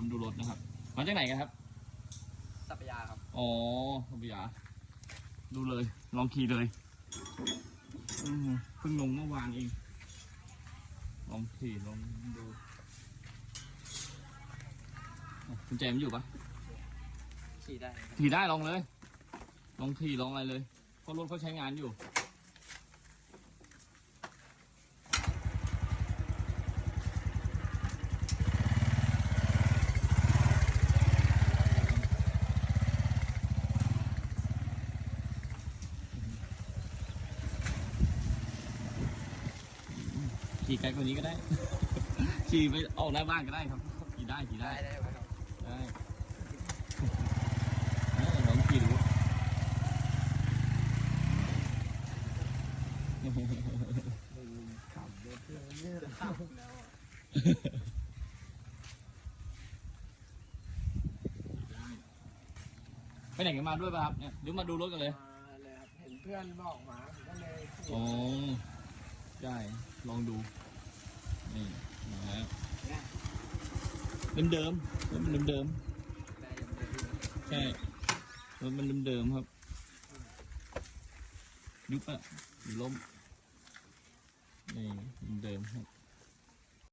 ามาดูรถนะครับ มาจากไหนกันครับ สัปยาครับ อ๋อขบยา ดูเลย ลองขี่เลยอืมเพิ่งลงเมื่อวานเอง ลองขี่ลองดูอะคุณแจมนอยู่ปะขี่ได้ครับขี่ได้ลองเลย ลองขี่ลองอะไรเลย เพราะรถเขาใช้งานอยู่ ขี่ไกลกว่านี้ก็ได้ ขี่ไปออกหน้าบ้านก็ได้ครับ ขี่ได้ขี่ได้ได้ได้ไหมครับได้เออลองขี่ดูขับรถเพื่อนเนี่ยขับแล้วไปไหนกันมาด้วยป่ะครับเนี่ยหรือมาดูรถกันเลยมาเลยครับเห็นเพื่อนบอกมาผมก็เลยขี่อ๋อ ได้ลองดู นี่มาแล้วเดิมเดิมๆรถมันเดิมเดิมได้ยังไม่รู้ๆใช่รถมันเดิมเดิมๆครับ ยุบอะล้มนี่เดิมครับ